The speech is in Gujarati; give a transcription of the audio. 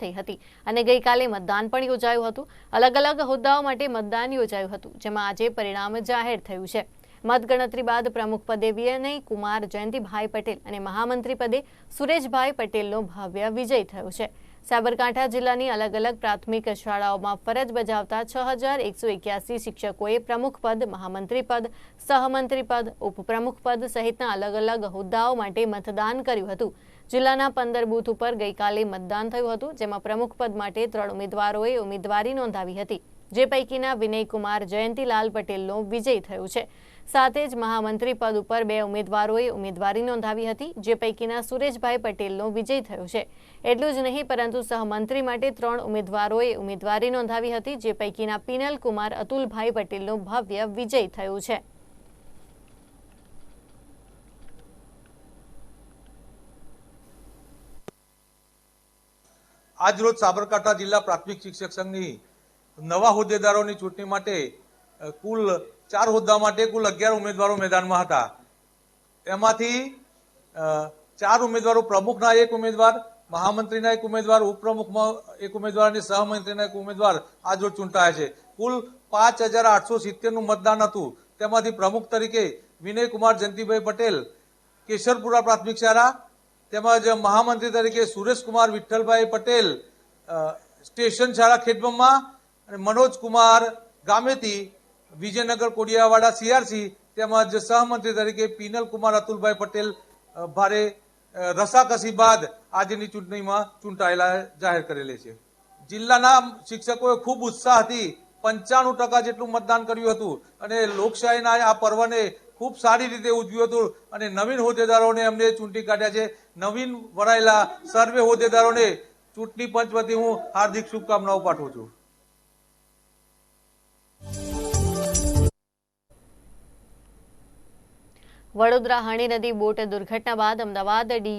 થઈ હતી અને ગઈકાલે મતદાન પણ યોજાયું હતું. અલગ અલગ હોદ્દાઓ માટે મતદાન યોજાયું હતું, જેમાં આજે પરિણામ જાહેર થયું છે. મતગણતરી બાદ પ્રમુખ પદે વિનય કુમાર જયંતિભાઈ પટેલ અને મહામંત્રી પદે સુરેશભાઈ પટેલનો ભવ્ય વિજય થયો છે. સાબરકાંઠા જિલ્લાની અલગ અલગ પ્રાથમિક શાળાઓમાં ફરજ બજાવતા છ હજાર એકસો એક્યાસી શિક્ષકોએ પ્રમુખ પદ, મહામંત્રી પદ, સહમંત્રી પદ, ઉપપ્રમુખ પદ સહિતના અલગ અલગ હોદ્દાઓ માટે મતદાન કર્યું હતું. જિલ્લાના પંદર બૂથ ઉપર ગઈકાલે મતદાન થયું હતું, જેમાં પ્રમુખ પદ માટે ત્રણ ઉમેદવારોએ ઉમેદવારી નોંધાવી હતી. જે પૈકીના વિનયકુમાર જયંતિલાલ પટેલનો વિજય થયો છે. સાથે જ મહામંત્રી પદ ઉપર બે ઉમેદવારોએ ઉમેદવારી નોંધાવી હતી, જે પૈકીના સુરેશભાઈ પટેલનો વિજય થયો છે. એટલું જ નહીં, પરંતુ સહમંત્રી માટે ત્રણ ઉમેદવારોએ ઉમેદવારી નોંધાવી હતી, જે પૈકીના પિનલ કુમાર, અતુલભાઈ પટેલનો ભવ્ય વિજય થયો છે. આજરોજ સાબરકાંઠા જિલ્લા પ્રાથમિક શિક્ષક સંઘની નવા હોદ્દેદારોની ચૂંટણી માટે કુલ ચાર હોદ્દા માટે કુલ અગિયાર ઉમેદવારો મેદાનમાં હતા. એમાંથી ચાર ઉમેદવારો પ્રમુખના એક ઉમેદવાર, મહામંત્રીના એક ઉમેદવાર, ઉપપ્રમુખમાં એક ઉમેદવાર અને સહમંત્રીના એક ઉમેદવાર આજ રોજ ચૂંટાયા છે. કુલ પાંચ હજાર આઠસો સિત્તેરનું મતદાન હતું. તેમાંથી પ્રમુખ તરીકે વિનયકુમાર જયંતિભાઈ પટેલ, કેશરપુરા પ્રાથમિક શાળા, તેમજ મહામંત્રી તરીકે સુરેશકુમાર વિઠ્ઠલભાઈ પટેલ સ્ટેશન શાળા ખેડબમમાં અને મનોજ કુમાર ગામેતી વિજયનગર, કોડિયાવાડા, સીઆરસી તેમજ સહમંત્રી તરીકે પિનલ કુમાર અતુલભાઈ પટેલ ભારે રસાકસી બાદ આજની ચૂંટણીમાં ચૂંટાયેલા જાહેર કરેલી છે. જિલ્લાના શિક્ષકોએ ખૂબ ઉત્સાહથી પંચાણું ટકા જેટલું મતદાન કર્યું હતું અને લોકશાહીના આ પર્વને ખૂબ સારી રીતે ઉજવ્યું હતું અને નવીન હોદ્દેદારોને અમને ચૂંટી કાઢ્યા છે. નવીન વરાયેલા સર્વે હોદ્દેદારોને ચૂંટણી પંચ વતી હું હાર્દિક શુભકામનાઓ પાઠવું છું. વડોદરા હાણી નદી બોટ દુર્ઘટના બાદ અમદાવાદ ડી